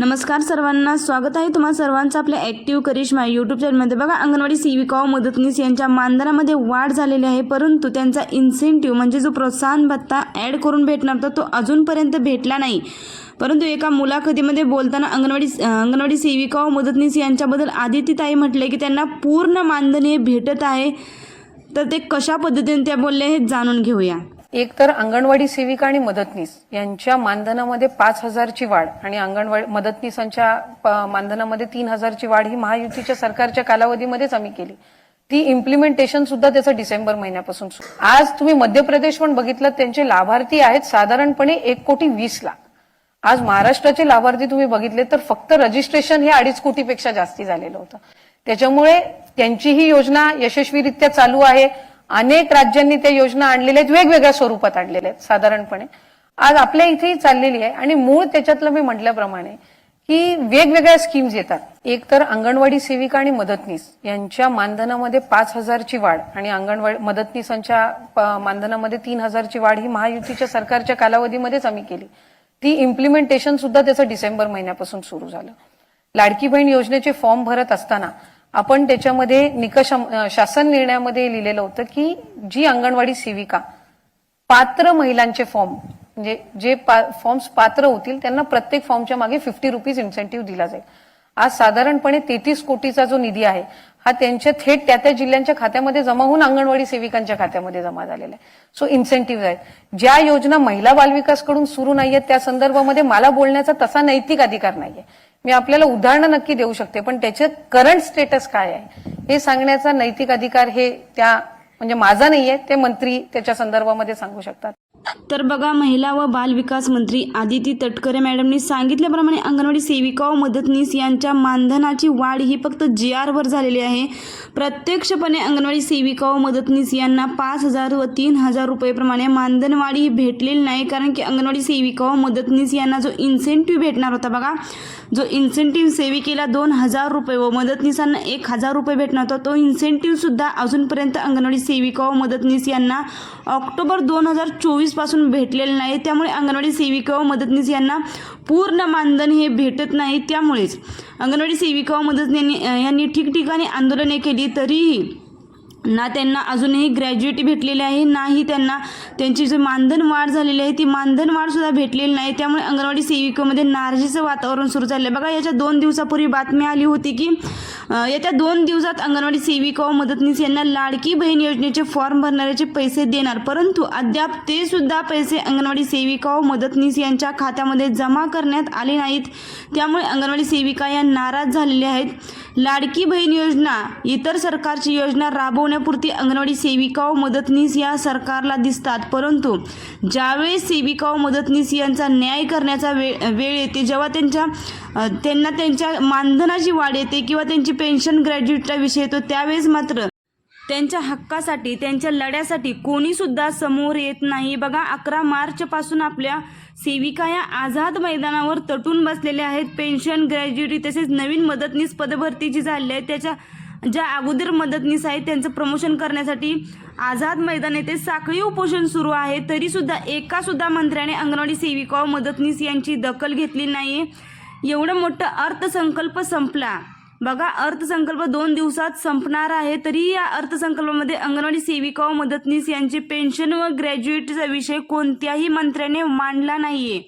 नमस्कार सर्वांना. स्वागत आहे तुम्हा सर्वांचं आपल्या ॲक्टिव्ह करिश्मा यूट्यूब चॅनलमध्ये बघा अंगणवाडी सेविका मदतनीस यांच्या मानधनामध्ये वाढ झालेली आहे परंतु त्यांचा इन्सेंटिव्ह म्हणजे जो प्रोत्साहन भत्ता ॲड करून भेटणार होता तो अजूनपर्यंत भेटला नाही. परंतु एका मुलाखतीमध्ये बोलताना अंगणवाडी अंगणवाडी सेविका व मदतनीस यांच्याबद्दल आदितीताई म्हटले की त्यांना पूर्ण मानधन हे भेटत आहे. तर ते कशा पद्धतीने त्या बोलले हे जाणून घेऊया. एक तर अंगणवाडी सेविका आणि मदतनीस यांच्या मानधनामध्ये पाच हजारची वाढ आणि अंगणवाडी मदतनीसांच्या मानधनामध्ये तीन हजारची वाढ ही महायुतीच्या सरकारच्या कालावधीमध्येच आम्ही केली. ती इम्प्लिमेंटेशन सुद्धा त्याचं डिसेंबर महिन्यापासून सुरू. आज तुम्ही मध्य प्रदेश पण बघितलं त्यांचे लाभार्थी आहेत साधारणपणे एक कोटी वीस लाख. आज महाराष्ट्राचे लाभार्थी तुम्ही बघितले तर फक्त रजिस्ट्रेशन हे अडीच कोटीपेक्षा जास्ती झालेलं होतं. त्याच्यामुळे त्यांची ही योजना यशस्वीरित्या चालू आहे. अनेक राज्यांनी त्या योजना आणलेल्या आहेत वेगवेगळ्या स्वरूपात आणलेल्या आहेत साधारणपणे. आज आपल्या इथेही चाललेली आहे आणि मूळ त्याच्यातलं मी म्हटल्याप्रमाणे की वेगवेगळ्या स्कीम्स येतात. एक तर अंगणवाडी सेविका आणि मदतनीस यांच्या मानधनामध्ये पाच हजारची वाढ आणि अंगणवाडी मदतनीसांच्या मानधनामध्ये तीन हजारची वाढ ही महायुतीच्या सरकारच्या कालावधीमध्येच आम्ही केली. ती इम्प्लिमेंटेशन सुद्धा त्याचं डिसेंबर महिन्यापासून सुरू झालं. लाडकी बहीण योजनेचे फॉर्म भरत असताना आपण त्याच्यामध्ये निकष शासन निर्णयामध्ये लिहिलेलं होतं की जी अंगणवाडी सेविका पात्र महिलांचे फॉर्म म्हणजे जे फॉर्म्स पात्र होतील त्यांना प्रत्येक फॉर्मच्या मागे फिफ्टी रुपीज इन्सेंटिव्ह दिला जाईल. आज साधारणपणे तेहतीस कोटीचा जो निधी आहे हा त्यांच्या थेट त्या त्या जिल्ह्यांच्या खात्यामध्ये जमा होऊन अंगणवाडी सेविकांच्या खात्यामध्ये जमा झालेला आहे. सो इन्सेंटिव्ह आहेत. ज्या योजना महिला बालविकासकडून सुरू नाहीयेत त्या संदर्भामध्ये मला बोलण्याचा तसा नैतिक अधिकार नाहीये. मी आपल्याला उदाहरणं नक्की देऊ शकते पण त्याचे करंट स्टेटस काय आहे? हे सांगण्याचा नैतिक अधिकार हे त्या म्हणजे माझा नाहीये ते मंत्री त्याच्या संदर्भामध्ये सांगू शकतात. तर बघा महिला व बाल विकास मंत्री आदिती तटकरे मॅडमनी सांगितल्याप्रमाणे अंगणवाडी सेविका व मदतनीस यांच्या मानधनाची वाढ ही फक्त जी आरवर झालेली आहे. प्रत्यक्षपणे अंगणवाडी सेविका व मदतनीस यांना पाच हजार व तीन हजार रुपयेप्रमाणे मानधनवाढ ही भेटलेली नाही कारण की अंगणवाडी सेविका व मदतनीस यांना जो इन्सेंटिव्ह भेटणार होता बघा जो इन्सेंटिव्ह सेविकेला दोन हजार रुपये व मदतनीसांना एक हजार रुपये भेटणार होता तो इन्सेंटिव्हसुद्धा अजूनपर्यंत अंगणवाडी सेविका व मदतनीस यांना ऑक्टोबर दोन हजार चोवीस पासून भेटलेलं नाही त्यामुळे अंगणवाडी सेविका व मदतनीस यांना पूर्ण मानधन हे भेटत नाही. त्यामुळेच अंगणवाडी सेविका व मदत यांनी ठिकठिकाणी आंदोलने केली तरीही ना त्यांना अजूनही ग्रॅज्युएटी भेटलेली आहे नाही त्यांना त्यांची जी मानधन वाढ झालेली आहे ती मानधन वाढसुद्धा भेटलेली नाही. त्यामुळे अंगणवाडी सेविकेमध्ये नाराजीचं वातावरण सुरू झालं आहे बघा याच्या दोन दिवसापूर्वी बातमी आली होती की येत्या दोन दिवसात अंगणवाडी सेविका व मदतनीस यांना लाडकी बहीण योजनेचे फॉर्म भरणाऱ्याचे पैसे देणार. परंतु अद्याप ते सुद्धा पैसे अंगणवाडी सेविका व मदतनीस यांच्या खात्यामध्ये जमा करण्यात आले नाहीत. त्यामुळे अंगणवाडी सेविका या नाराज झालेल्या आहेत. लाडकी बहीण योजना इतर सरकारची योजना राबवण्यापुरती अंगणवाडी सेविका व मदतनीस या सरकारला दिसतात. परंतु ज्यावेळेस सेविका व मदतनीस यांचा न्याय करण्याचा वेळ वेळ येते जेव्हा त्यांच्या त्यांना त्यांच्या मानधनाची वाढ येते किंवा त्यांची पेन्शन ग्रॅज्युएटचा विषय येतो त्यावेळेस मात्र त्यांच्या हक्कासाठी त्यांच्या लढ्यासाठी कोणीसुद्धा समोर येत नाही. बघा अकरा मार्चपासून आपल्या सेविका या आझाद मैदानावर तटून बसलेल्या आहेत. पेन्शन ग्रॅज्युएटी तसेच नवीन मदतनीस पदभरती जी झाली आहे. त्याच्या ज्या अगोदर मदतनीस आहेत त्यांचं प्रमोशन करण्यासाठी आझाद मैदान येथे साखळी उपोषण सुरू आहे. तरीसुद्धा एकासुद्धा मंत्र्याने अंगणवाडी सेविका व मदतनीस यांची दखल घेतली नाही एवढं मोठं अर्थसंकल्प संपला. बघा अर्थसंकल्प दोन दिवसात संपणार आहे तरी या अर्थसंकल्पामध्ये अंगणवाडी सेविका व मदतनीस यांचे पेन्शन व ग्रॅज्युएटचा विषय कोणत्याही मंत्र्याने मांडला नाहीये.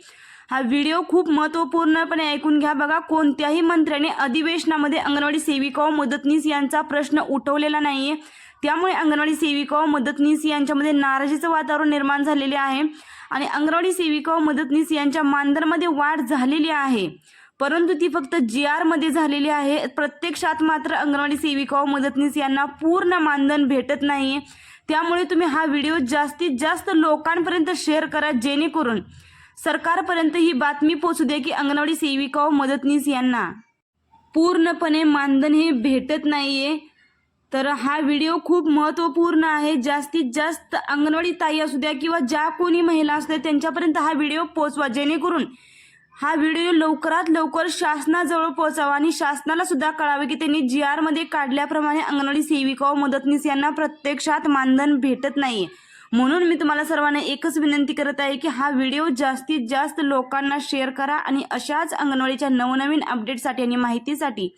हा व्हिडिओ खूप महत्त्वपूर्णपणे ऐकून घ्या. बघा कोणत्याही मंत्र्याने अधिवेशनामध्ये अंगणवाडी सेविका व मदतनीस यांचा प्रश्न उठवलेला नाहीये. त्यामुळे अंगणवाडी सेविका व मदतनीस यांच्यामध्ये नाराजीचं वातावरण निर्माण झालेले आहे आणि अंगणवाडी सेविका व मदतनीस यांच्या मानधनामध्ये वाढ झालेली आहे. परंतु ती फक्त जी आरमध्ये झालेली आहे. प्रत्यक्षात मात्र अंगणवाडी सेविका व मदतनीस यांना पूर्ण मानधन भेटत नाही त्यामुळे तुम्ही हा व्हिडिओ जास्तीत जास्त लोकांपर्यंत शेअर करा जेणेकरून सरकारपर्यंत ही बातमी पोचू दे की अंगणवाडी सेविका व मदतनीस यांना. पूर्णपणे मानधन हे भेटत नाहीये. तर हा व्हिडिओ खूप महत्त्वपूर्ण आहे. जास्तीत जास्त अंगणवाडी ताई असू द्या किंवा ज्या कोणी महिला असू द्या त्यांच्यापर्यंत हा व्हिडिओ पोचवा जेणेकरून हा व्हिडिओ लवकरात लवकर शासनाजवळ पोहोचावा आणि शासनाला सुद्धा कळावे की त्यांनी जी आरमध्ये काढल्याप्रमाणे अंगणवाडी सेविका व मदतनीस यांना प्रत्यक्षात मानधन भेटत नाही म्हणून मी तुम्हाला सर्वांना एकच विनंती करत आहे की हा व्हिडिओ जास्तीत जास्त लोकांना शेअर करा आणि अशाच अंगणवाडीच्या नवनवीन अपडेटसाठी आणि माहितीसाठी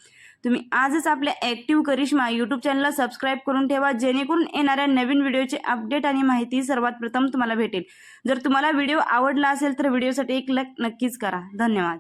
तुम्ही आजच आपल्या ॲक्टिव्ह करिश्मा यूट्यूब चॅनलला सबस्क्राईब करून ठेवा जेणेकरून येणाऱ्या नवीन व्हिडिओचे अपडेट आणि माहिती सर्वात प्रथम तुम्हाला भेटेल. जर तुम्हाला व्हिडिओ आवडला असेल तर व्हिडिओसाठी एक लक नक्कीच करा. धन्यवाद.